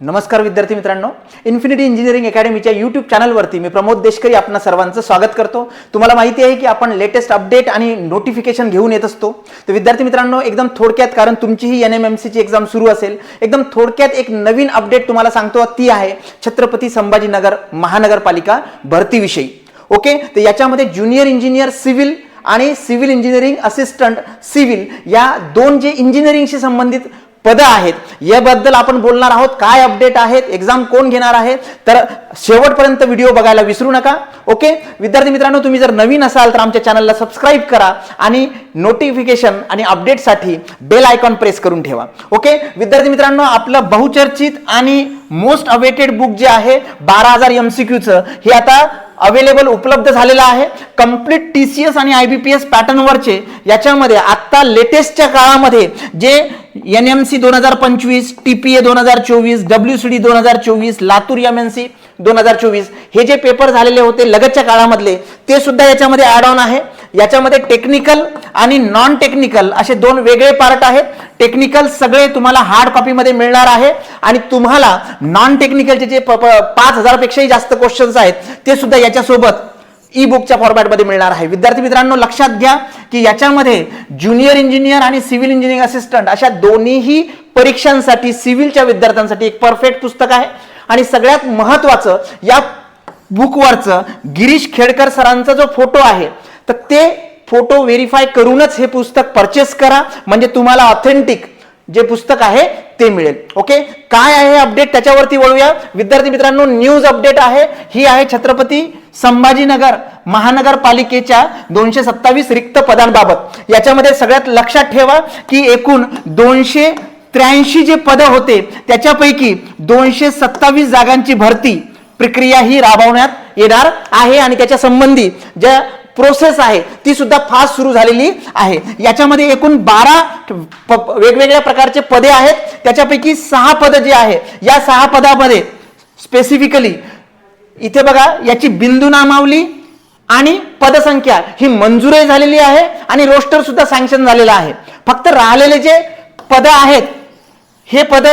नमस्कार विद्यार्थी मित्रांनो. इन्फिनिटी इंजिनिअरिंग अकॅडमीच्या यूट्यूब चॅनलवरती मी प्रमोद देशकरी आपणा सर्वांचं स्वागत करतो. तुम्हाला माहिती आहे की आपण लेटेस्ट अपडेट आणि नोटिफिकेशन घेऊन येत असतो. तर विद्यार्थी मित्रांनो एकदम थोडक्यात कारण तुमचीही एन एम एम सीची एक्झाम सुरू असेल एकदम थोडक्यात एक नवीन अपडेट तुम्हाला सांगतो. ती आहे छत्रपती संभाजीनगर महानगरपालिका भरतीविषयी. ओके तर याच्यामध्ये ज्युनियर इंजिनियर सिव्हिल आणि सिव्हिल इंजिनिअरिंग असिस्टंट सिव्हिल या दोन जे इंजिनिअरिंगशी संबंधित पदं आहेत. याबद्दल आपण बोलणार आहोत. काय अपडेट आहेत? एक्झाम कोण घेणार आहे? तर शेवटपर्यंत व्हिडिओ बघायला विसरू नका. ओके विद्यार्थी मित्रांनो तुम्ही जर नवीन असाल तर आमच्या चॅनलला सबस्क्राईब करा आणि नोटिफिकेशन आणि अपडेटसाठी बेल आयकॉन प्रेस करून ठेवा. ओके विद्यार्थी मित्रांनो आपलं बहुचर्चित आणि मोस्ट अवेटेड बुक जे आहे बारा हजार एम सी क्यूचं हे आता अवेलेबल उपलब्ध झालेलं आहे. कंप्लीट टी सी एस आणि आय बी पी एस पॅटर्नवरचे याच्यामध्ये आत्ता लेटेस्टच्या काळामध्ये जे एन एम सी दोन हजार पंचवीस टी पी ए दोन हजार चोवीस डब्ल्यू सी डी दोन हजार चोवीस लातूर एम एन सी दोन हजार चोवीस. हे जे पेपर झालेले होते लगतच्या काळामधले ते सुद्धा याच्यामध्ये ॲड ऑन आहे. याच्यामध्ये टेक्निकल आणि नॉन टेक्निकल असे दोन वेगळे पार्ट आहेत. टेक्निकल सगळे तुम्हाला हार्ड कॉपीमध्ये मिळणार आहे. आणि तुम्हाला नॉन टेक्निकलचे जे प- पाच हजारपेक्षाही जास्त क्वेश्चन्स आहेत ते सुद्धा याच्यासोबत ई बुकच्या फॉर्मॅटमध्ये मिळणार आहे. विद्यार्थी मित्रांनो लक्षात घ्या की याच्यामध्ये ज्युनियर इंजिनियर आणि सिव्हिल इंजिनिअरिंग असिस्टंट अशा दोन्हीही परीक्षांसाठी सिव्हिलच्या विद्यार्थ्यांसाठी एक परफेक्ट पुस्तक आहे. आणि सगळ्यात महत्वाचं या बुकवरचं गिरीश खेडकर सरांचा जो फोटो आहे तर ते फोटो व्हेरीफाय करूनच हे पुस्तक परचेस करा. म्हणजे तुम्हाला ऑथेंटिक जे पुस्तक आहे ते मिळेल. ओके काय आहे अपडेट त्याच्यावरती वळूया. विद्यार्थी मित्रांनो न्यूज अपडेट आहे. ही आहे छत्रपती संभाजीनगर महानगरपालिकेच्या दोनशे सत्तावीस रिक्त पदांबाबत. याच्यामध्ये सगळ्यात लक्षात ठेवा की एकूण दोनशे त्र्याऐंशी जे पदं होते त्याच्यापैकी दोनशे सत्तावीस जागांची भरती प्रक्रिया ही राबवण्यात येणार आहे आणि त्याच्या संबंधी ज्या प्रोसेस आहे ती सुद्धा फास्ट सुरू झालेली आहे. याच्यामध्ये एकूण बारा प- वेगवेगळ्या प्रकारचे पदे आहेत. त्याच्यापैकी सहा पदं जी आहे या सहा पदामध्ये स्पेसिफिकली इथे बघा याची बिंदू नामावली आणि पदसंख्या ही मंजुरी झालेली आहे आणि रोस्टर सुद्धा सँक्शन झालेला आहे. फक्त राहिलेले जे पद आहेत हे पद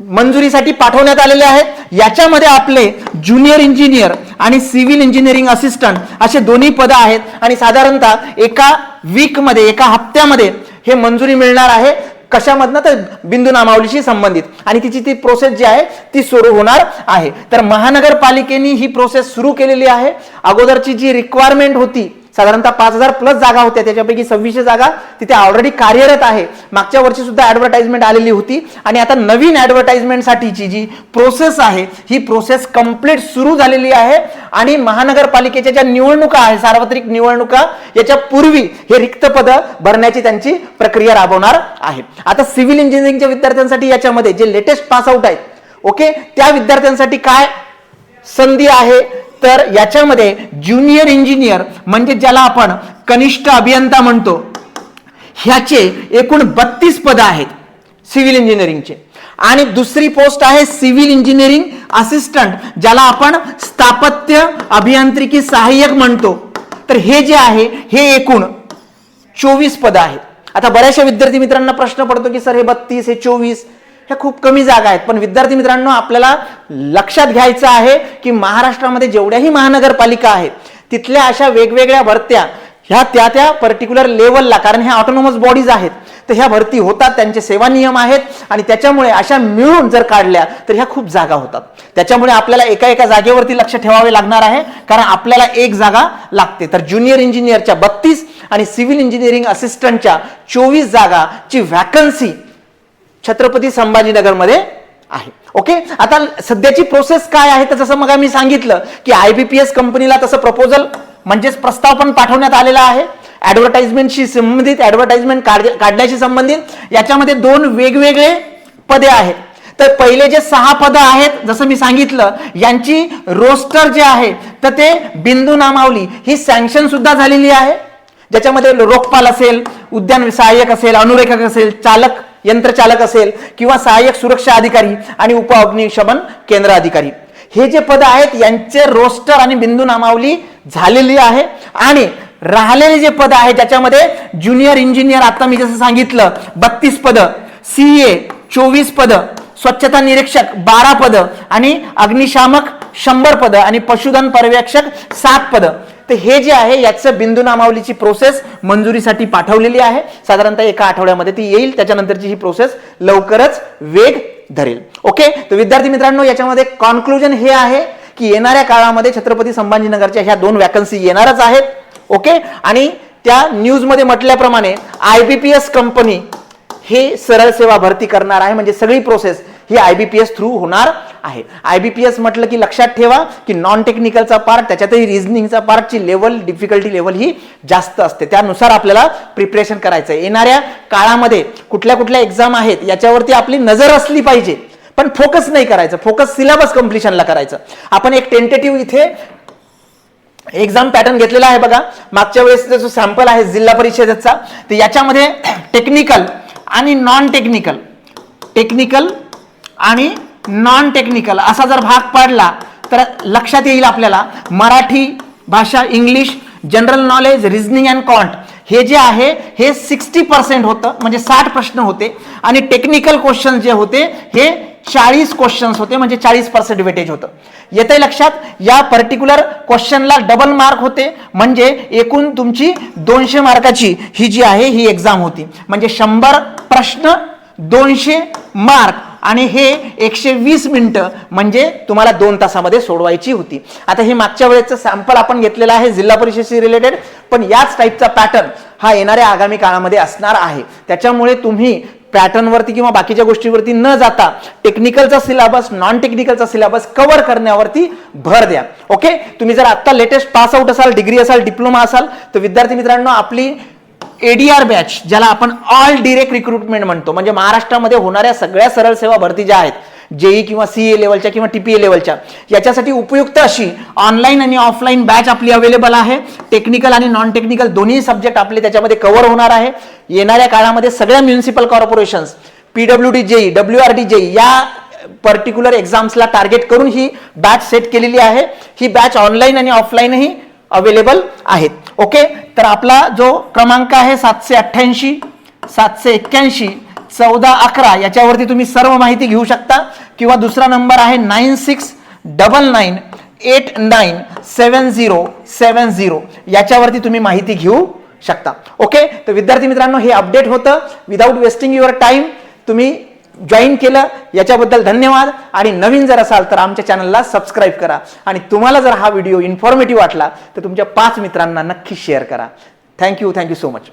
मंजुरीसाठी पाठवण्यात आलेले आहेत. याच्यामध्ये आपले ज्युनियर इंजिनियर आणि सिव्हिल इंजिनिअरिंग असिस्टंट असे दोन्ही पदं आहेत आणि साधारणतः एका वीकमध्ये एका हप्त्यामध्ये हे मंजुरी मिळणार आहे. कशामधनं तर बिंदू नामावलीशी संबंधित. आणि तिची ती प्रोसेस जी आहे ती सुरू होणार आहे. तर महानगरपालिकेने ही प्रोसेस सुरू केलेली आहे. अगोदरची जी रिक्वायरमेंट होती साधारणतः पाच हजार प्लस जागा होत्या. त्याच्यापैकी सव्वीसशे जागा तिथे ऑलरेडी कार्यरत आहे. मागच्या वर्षी सुद्धा ऍडव्हर्टाइजमेंट आलेली होती. आणि आता नवीन ऍडव्हर्टाइजमेंटसाठीची जी प्रोसेस आहे ही प्रोसेस कंप्लीट सुरू झालेली आहे. आणि महानगरपालिकेच्या ज्या निवडणुका आहे सार्वत्रिक निवडणुका याच्या पूर्वी हे रिक्त पद भरण्याची त्यांची प्रक्रिया राबवणार आहे. आता सिव्हिल इंजिनिअरिंगच्या विद्यार्थ्यांसाठी याच्यामध्ये जे लेटेस्ट पास आउट आहेत ओके त्या विद्यार्थ्यांसाठी काय संधी आहे? तर याच्यामध्ये ज्युनियर इंजिनियर म्हणजे ज्याला आपण कनिष्ठ अभियंता म्हणतो ह्याचे एकूण बत्तीस पदं आहेत सिव्हिल इंजिनिअरिंगचे. आणि दुसरी पोस्ट आहे सिव्हिल इंजिनिअरिंग असिस्टंट ज्याला आपण स्थापत्य अभियांत्रिकी सहाय्यक म्हणतो. तर हे जे आहे हे एकूण चोवीस पदं आहेत. आता बऱ्याचशा विद्यार्थी मित्रांना प्रश्न पडतो की सर हे बत्तीस हे चोवीस ह्या खूप कमी जागा आहेत. पण विद्यार्थी मित्रांनो आपल्याला लक्षात घ्यायचं आहे की महाराष्ट्रामध्ये जेवढ्याही महानगरपालिका आहेत तिथल्या अशा वेगवेगळ्या भरत्या ह्या त्या त्या पर्टिक्युलर लेवलला कारण ह्या ऑटोनॉमस बॉडीज आहेत. तर ह्या भरती होतात त्यांचे सेवा नियम आहेत आणि त्याच्यामुळे अशा मिळून जर काढल्या तर ह्या खूप जागा होतात. त्याच्यामुळे आपल्याला एका एका जागेवरती लक्ष ठेवावे लागणार आहे कारण आपल्याला एक जागा लागते. तर ज्युनियर इंजिनियरच्या बत्तीस आणि सिव्हिल इंजिनिअरिंग असिस्टंटच्या चोवीस जागाची व्हॅकन्सी छत्रपती संभाजीनगरमध्ये आहे. ओके आता सध्याची प्रोसेस काय आहे तर जसं मग मी सांगितलं की आयबीपीएस कंपनीला तसं प्रपोजल म्हणजेच प्रस्ताव पण पाठवण्यात आलेला आहे. ऍडव्हर्टाइजमेंटशी संबंधित ऍडव्हर्टाइजमेंट काढण्याशी संबंधित याच्यामध्ये दोन वेगवेगळे पदे आहेत. तर पहिले जे सहा पदं आहेत जसं मी सांगितलं यांची रोस्टर जे आहे तर ते बिंदू नामावली ही सँक्शन सुद्धा झालेली आहे. ज्याच्यामध्ये रोखपाल असेल उद्यान सहाय्यक असेल अनुरेखक असेल चालक यंत्रचालक असेल किंवा सहाय्यक सुरक्षा अधिकारी आणि उप अग्निशमन केंद्र अधिकारी हे जे पद आहेत यांचे रोस्टर आणि बिंदू नामावली झालेली आहे. आणि राहिलेले जे पद आहे ज्याच्यामध्ये ज्युनियर इंजिनियर आता मी जसं सांगितलं बत्तीस पद सीए चोवीस पद स्वच्छता निरीक्षक बारा पदं आणि अग्निशामक शंभर पदं आणि पशुधन पर्यवेक्षक सात पदं. तर हे जे आहे याचं बिंदू नामावलीची प्रोसेस मंजुरीसाठी पाठवलेली आहे. साधारणतः एका आठवड्यामध्ये ती येईल त्याच्यानंतरची ही प्रोसेस लवकरच वेग धरेल. ओके तर विद्यार्थी मित्रांनो याच्यामध्ये कॉन्क्लुजन हे आहे की येणाऱ्या काळामध्ये छत्रपती संभाजीनगरच्या ह्या दोन वॅकन्सी येणारच आहेत. ओके आणि त्या न्यूजमध्ये म्हटल्याप्रमाणे I B P S company हे सरळ सेवा भरती करणार आहे. म्हणजे सगळी process he I B P S through होणार आहे. आय बी पी एस म्हटलं की लक्षात ठेवा की नॉन टेक्निकलचा पार्ट त्याच्यातही रिझनिंगचा पार्टची लेवल डिफिकल्टी लेवल ही जास्त असते. त्यानुसार आपल्याला प्रिपरेशन करायचं आहे येणाऱ्या काळामध्ये कुठल्या कुठल्या एक्झाम आहेत याच्यावरती आपली नजर असली पाहिजे. पण फोकस नाही करायचं. फोकस सिलेबस कम्प्लिशनला करायचं. आपण एक टेंटेटिव्ह इथे एक्झाम पॅटर्न घेतलेला आहे बघा. मागच्या वेळेस जो सॅम्पल आहे जिल्हा परिषदेचा तर याच्यामध्ये टेक्निकल आणि नॉन टेक्निकल टेक्निकल आणि नॉन टेक्निकल असा जर भाग पाडला तर लक्षात येईल आपल्याला मराठी भाषा English general knowledge reasoning and quant हे जे आहे हे सिक्स्टी पर्सेंट होतं म्हणजे साठ प्रश्न होते. आणि टेक्निकल क्वेश्चन जे होते हे चाळीस क्वेश्चन्स होते म्हणजे चाळीस पर्सेंट वेटेज होतं. येते लक्षात या पर्टिक्युलर क्वेश्चनला डबल मार्क होते. म्हणजे एकूण तुमची दोनशे मार्काची ही जी आहे ही एक्झाम होती. म्हणजे शंभर प्रश्न दोनशे मार्क आणि हे एकशे वीस मिनिटं म्हणजे तुम्हाला दोन तासामध्ये सोडवायची होती. आता हे मागच्या वेळेचं सॅम्पल आपण घेतलेलं आहे जिल्हा परिषदेशी रिलेटेड पण याच टाईपचा पॅटर्न हा येणाऱ्या आगामी काळामध्ये असणार आहे. त्याच्यामुळे तुम्ही पॅटर्नवरती किंवा बाकीच्या गोष्टीवरती न जाता टेक्निकलचा सिलेबस नॉन टेक्निकलचा सिलेबस कव्हर करण्यावरती भर द्या. ओके तुम्ही जर आत्ता लेटेस्ट पास आउट असाल डिग्री असाल डिप्लोमा असाल तर विद्यार्थी मित्रांनो आपली एडीआर बॅच ज्याला आपण ऑल डिरेक्ट रिक्रुटमेंट म्हणतो. म्हणजे महाराष्ट्रामध्ये होणाऱ्या सगळ्या सरळ सेवा भरती ज्या आहेत जेई किंवा सी ए लेवलच्या किंवा टीपीए लेवलच्या याच्यासाठी उपयुक्त अशी ऑनलाईन आणि ऑफलाईन बॅच आपली अवेलेबल आहे. टेक्निकल आणि नॉन टेक्निकल दोन्ही सब्जेक्ट आपले त्याच्यामध्ये कव्हर होणार आहे. येणाऱ्या काळामध्ये सगळ्या municipal corporations P W D J E W R D J E या पर्टिक्युलर एक्झाम्सला टार्गेट करून ही बॅच सेट केलेली आहे. ही बॅच ऑनलाईन आणि ऑफलाईनही अवेलेबल आहेत. ओके तर आपला जो क्रमांक आहे सातशे अठ्ठ्याऐंशी सातशे एक्क्याऐंशी चौदा अकरा याच्यावरती तुम्ही सर्व माहिती घेऊ शकता. किंवा दुसरा नंबर आहे nine six double nine eight nine seven zero seven zero. याच्यावरती तुम्ही माहिती घेऊ शकता. ओके तर विद्यार्थी मित्रांनो हे अपडेट होतं. विदाऊट वेस्टिंग युअर टाईम तुम्ही जॉईन केलं याच्याबद्दल धन्यवाद. आणि नवीन जर असाल तर आमच्या चॅनलला सबस्क्राईब करा. आणि तुम्हाला जर हा व्हिडिओ इन्फॉर्मेटिव्ह वाटला तर तुमच्या पाच मित्रांना नक्की शेअर करा. Thank you thank you so much